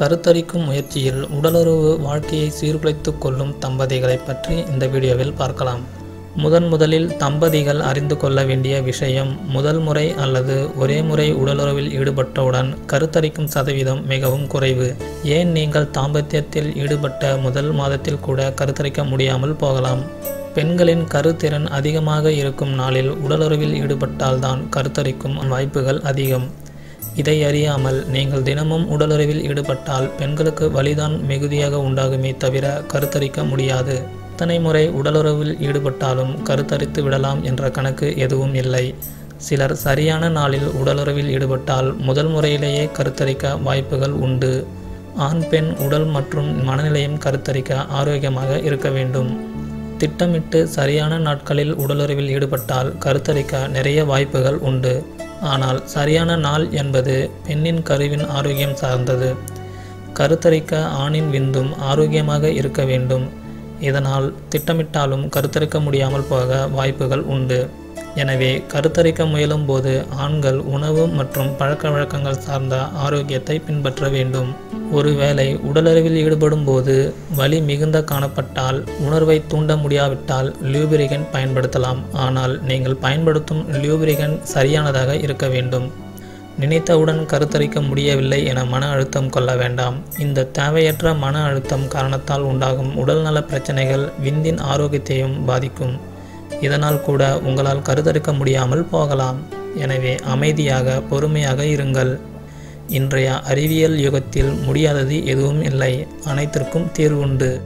கருத்தரிக்கும் முயற்சியில் உடலுறவு வாழ்க்கையை சீர்குலைத்து கொள்ளும் தம்பதிகளை பற்றி இந்த வீடியோவில் பார்க்கலாம். முதன் முதலில் தம்பதிகள் அறிந்து கொள்ள வேண்டிய விஷயம் முதல் முறை அல்லது ஒரே முறை உடலுறவில் ஈடுபட்டவுடன் கருத்தரிக்கும் சதவீதம் மிகவும் குறைவு. ஏன் நீங்கள் தாம்பத்தியத்தில் ஈடுபட்ட முதல் மாதத்தில் கூட கருத்தரிக்க முடியாமல் போகலாம்? பெண்களின் கருத்திறன் அதிகமாக இருக்கும் நாளில் உடலுறவில் ஈடுபட்டால்தான் கருத்தரிக்கும் வாய்ப்புகள் அதிகம். இதை அறியாமல் நீங்கள் தினமும் உடலுறவில் ஈடுபட்டால் பெண்களுக்கு வலிதான் மிகுதியாக உண்டாகுமே தவிர கருத்தரிக்க முடியாது. எத்தனை முறை உடலுறவில் ஈடுபட்டாலும் கருத்தரித்து விடலாம் என்ற கணக்கு எதுவும் இல்லை. சிலர் சரியான நாளில் உடலுறவில் ஈடுபட்டால் முதல் முறையிலேயே கருத்தரிக்க வாய்ப்புகள் உண்டு. ஆண் பெண் உடல் மற்றும் மனநிலையும் கருத்தரிக்க ஆரோக்கியமாக இருக்க வேண்டும். திட்டமிட்டு சரியான நாட்களில் உடலுறவில் ஈடுபட்டால் கருத்தரிக்க நிறைய வாய்ப்புகள் உண்டு. ஆனால் சரியான நாள் என்பது பெண்ணின் கருவின் ஆரோக்கியம் சார்ந்தது. கருத்தரிக்க ஆணின் விந்தும் ஆரோக்கியமாக இருக்க வேண்டும். இதனால் திட்டமிட்டாலும் கருத்தரிக்க முடியாமல் போக வாய்ப்புகள் உண்டு. எனவே கருத்தரிக்க முயலும் போது ஆண்கள் உணவு மற்றும் பழக்க வழக்கங்கள் சார்ந்த ஆரோக்கியத்தை பின்பற்ற வேண்டும். ஒருவேளை உடலுறவில் ஈடுபடும் போது வலி மிகுந்த காணப்பட்டால் உணர்வை தூண்ட முடியாவிட்டால் லியூபிரிகன் பயன்படுத்தலாம். ஆனால் நீங்கள் பயன்படுத்தும் லியூபிரிகன் சரியானதாக இருக்க வேண்டும். நினைத்தவுடன் கருத்தரிக்க முடியவில்லை என மன அழுத்தம் கொள்ள வேண்டாம். இந்த தேவையற்ற மன அழுத்தம் காரணத்தால் உண்டாகும் உடல்நல பிரச்சனைகள் விந்தின் ஆரோக்கியத்தையும் பாதிக்கும். இதனால் கூட உங்களால் கருத்தரிக்க முடியாமல் போகலாம். எனவே அமைதியாக பொறுமையாக இருங்கள். இன்றைய அறிவியல் யுகத்தில் முடியாதது எதுவும் இல்லை. அனைத்திற்கும் தீர்வுண்டு